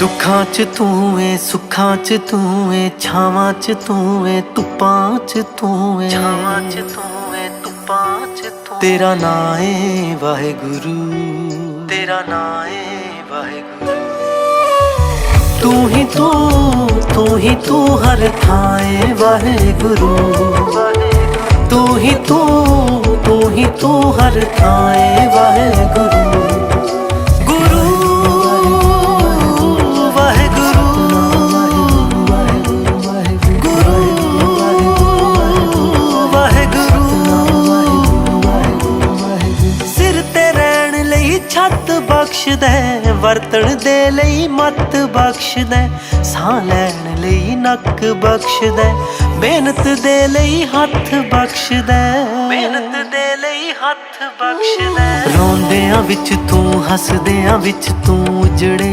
ਦੁੱਖਾਂ 'ਚ ਤੂੰ ਏ ਸੁੱਖਾਂ 'ਚ ਤੂੰ ਏ ਛਾਵਾਂ 'ਚ ਤੂੰ ਏ ਧੁੱਪਾਂ 'ਚ ਤੂੰ ਏ। ਛਾਵਾਂ 'ਚ ਤੂੰ ਏ ਧੁੱਪਾਂ 'ਚ ਤੂੰ ਤੇਰਾ ਨਾਂ ਏ ਵਾਹਿਗੁਰੂ। ਤੇਰਾ ਨਾਂ ਏ ਵਾਹਿਗੁਰੂ। ਤੂੰ ਹੀ ਤੂੰ ਤੂੰ ਹੀ ਤੂੰ ਹਰ ਥਾਂ ਏ ਵਾਹਿਗੁਰੂ। ਤੂੰ ਹੀ ਤੂੰ ਤੂੰ ਹੀ ਤੂੰ ਹਰ ਥਾਂ ਏ ਵਾਹਿਗੁਰੂ। ਬਖਸ਼ਦਾ ਹੈ, ਵਰਤਣ ਦੇ ਲਈ ਮਤ ਬਖਸ਼ਦਾ ਸਾਹ ਲੈਣ ਲਈ ਨੱਕ ਬਖਸ਼ਦਾ ਹੈ, ਮਿਹਨਤ ਦੇ ਲਈ ਹੱਥ ਬਖਸ਼ਦਾ ਹੈ, ਮਿਹਨਤ ਦੇ ਲਈ ਹੱਥ ਬਖਸ਼ਦਾ ਹੈ। ਰੋਂਦਿਆਂ ਵਿੱਚ ਤੂੰ ਹੱਸਦਿਆਂ ਵਿੱਚ ਤੂੰ ਉਜੜਿਆ